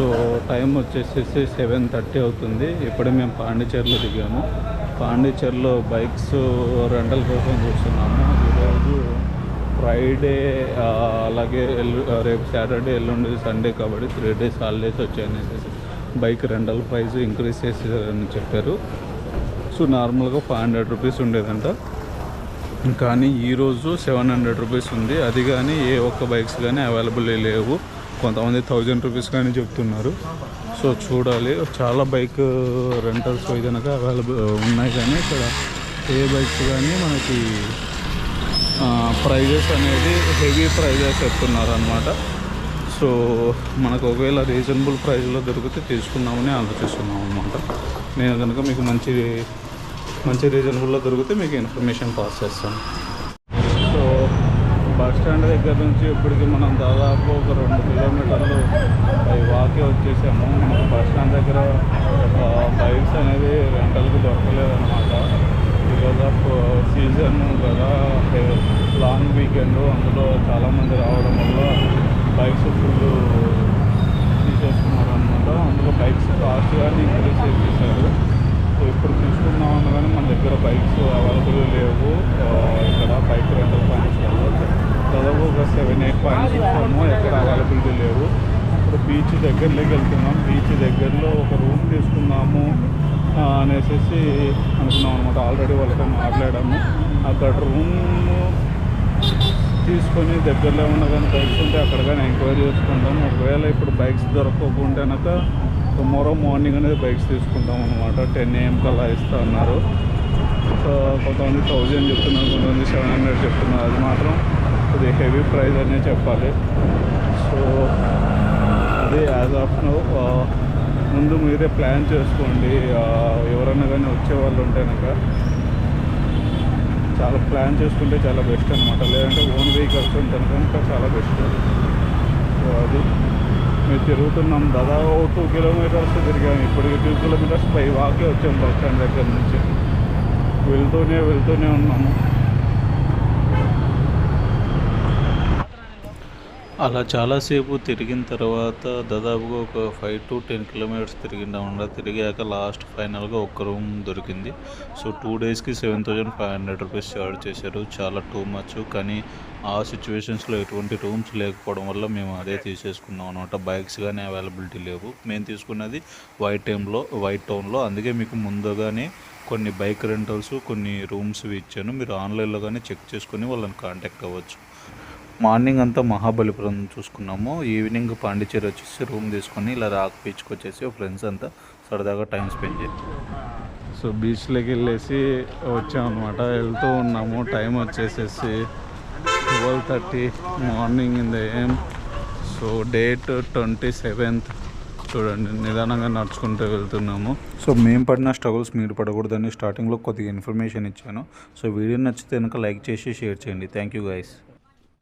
So time వచ్చేసేసి seven thirty అవుతుంది. ఇప్పుడే మేము పాండిచేరిలో దిగాము. పాండిచేరిలో బైక్స్ రెంటల్ కోసం చూస్తున్నాము. ఈరోజు ఫ్రైడే అలాగే ఎల్లు రేపు సాటర్డే ఎల్లుండి సండే కాబట్టి త్రీ డేస్ హాలిడేస్ వచ్చాయనేసి బైక్ రెంటల్ ప్రైస్ ఇంక్రీజ్ చేసేసారని చెప్పారు. సో నార్మల్గా ఫైవ్ హండ్రెడ్ రూపీస్ ఉండేదంట. కానీ ఈరోజు సెవెన్ హండ్రెడ్ రూపీస్ ఉంది. అది కానీ ఏ ఒక్క బైక్స్ కానీ అవైలబుల్ లేవు. కొంతమంది థౌజండ్ రూపీస్ కానీ చెప్తున్నారు. సో చూడాలి. చాలా బైక్ రెంటల్స్ కనుక అవైలబుల్ ఉన్నాయి కానీ ఇక్కడ ఏ బైక్స్ కానీ మనకి ప్రైజెస్ అనేది హెవీ ప్రైజెస్ చెప్తున్నారు అనమాట సో మనకు ఒకవేళ రీజనబుల్ ప్రైస్లో దొరికితే తీసుకుందామని ఆలోచిస్తున్నాం అనమాట నేను కనుక మీకు మంచి మంచి రీజనబుల్లో దొరికితే మీకు ఇన్ఫర్మేషన్ పాస్ చేస్తాను. బస్ స్టాండ్ దగ్గర నుంచి ఇప్పటికి మనం దాదాపు ఒక రెండు కిలోమీటర్లు బై వాకే వచ్చేసాము. మనకు బస్ స్టాండ్ దగ్గర బైక్స్ అనేది రెంటల్కి దొరకలేదన్నమాట. బికాజ్ ఆఫ్ సీజన్ కదా లాంగ్ వీకెండ్. అందులో చాలామంది రావడం వల్ల బైక్స్ ఫుల్ తీసేసుకున్నారు అనమాట అందులో బైక్స్ కాస్ట్ కానీ ఇంక్రీజ్ చేసేసారు. సో ఇప్పుడు తీసుకుందాం అనగానే మన దగ్గర బైక్స్ అవైలబుల్ లేవు ఆ, ఇక్కడ బైక్ రెంటల్ పాయింట్స్లలో దాదాపు ఒక సెవెన్ ఎయిట్ పాయింట్స్ ఇస్తాము ఎక్కడ అవైలబిలిటీ లేవు ఇప్పుడు బీచ్ దగ్గరలోకి వెళ్తున్నాం. బీచ్ దగ్గరలో ఒక రూమ్ తీసుకుందాము అనేసి అనుకున్నాం అనమాట ఆల్రెడీ వాళ్ళతో మాట్లాడాము. అక్కడ రూమ్ తీసుకొని దగ్గరలో ఉన్న కానీ బైక్స్ ఉంటే అక్కడ కానీ ఎంక్వైరీ చేసుకుంటాం. ఒకవేళ ఇప్పుడు బైక్స్ దొరకకుండా కనుక టుమారో మార్నింగ్ అనేది బైక్స్ తీసుకుంటాం అనమాట టెన్ ఏఎం కల్లా ఇస్తా అన్నారు. సో కొంతమంది థౌజండ్ చెప్తున్నారు కొంతమంది సెవెన్ హండ్రెడ్ చెప్తున్నారు. అది మాత్రం ఇది హెవీ ప్రైస్ అనే చెప్పాలి. సో అదే యాజ్ ఆఫ్ నో ముందు మీరే ప్లాన్ చేసుకోండి. Uh, ఎవరన్నా కానీ వచ్చే వాళ్ళు ఉంటే కనుక చాలా ప్లాన్ చేసుకుంటే చాలా బెస్ట్ అనమాట లేదంటే ఓన్ వెహికల్స్ ఉంటే కనుక చాలా బెస్ట్ సో అది మేము తిరుగుతున్నాం. దాదాపు టూ కిలోమీటర్స్ తిరిగాము. ఇప్పటికి టూ కిలోమీటర్స్ పై వాకే వచ్చాము బస్ స్టాండ్ దగ్గర నుంచి. వెళ్తూనే వెళ్తూనే ఉన్నాము. అలా చాలాసేపు తిరిగిన తర్వాత దాదాపుగా ఒక ఫైవ్ టు టెన్ కిలోమీటర్స్ తిరిగిండా తిరిగాక లాస్ట్ ఫైనల్గా ఒక్క రూమ్ దొరికింది. సో టూ డేస్కి seven thousand five hundred rupees charge చేశారు. చాలా టూ మచ్ కానీ ఆ సిచ్యువేషన్స్లో ఎటువంటి రూమ్స్ లేకపోవడం వల్ల మేము అదే తీసేసుకున్నాం అనమాట బైక్స్ కానీ అవైలబిలిటీ లేవు. మేము తీసుకున్నది వైట్ టైంలో వైట్ టౌన్లో అందుకే మీకు ముందుగానే కొన్ని బైక్ రెంటల్స్ కొన్ని రూమ్స్ ఇచ్చాను. మీరు ఆన్లైన్లో కానీ చెక్ చేసుకొని వాళ్ళని కాంటాక్ట్ అవ్వచ్చు. మార్నింగ్ అంతా మహాబలిపురం చూసుకున్నాము. ఈవినింగ్ పాండిచేరి వచ్చేసి రూమ్ తీసుకొని ఇలా రాక్ బీచ్కి వచ్చేసి ఫ్రెండ్స్ అంతా సరదాగా టైం స్పెండ్ చేయాలి సో బీచ్లోకి వెళ్ళేసి వచ్చామన్నమాట వెళ్తూ ఉన్నాము. టైం వచ్చేసేసి twelve thirty morning in the ఏం సో డేట్ ట్వంటీ సెవెంత్. చూడండి నిదానంగా నడుచుకుంటూ వెళ్తున్నాము. సో మేము పడిన స్ట్రగుల్స్ మీరు పడకూడదని స్టార్టింగ్లో కొద్దిగా ఇన్ఫర్మేషన్ ఇచ్చాను. సో వీడియో నచ్చితే కనుక లైక్ చేసి షేర్ చేయండి. Thank you guys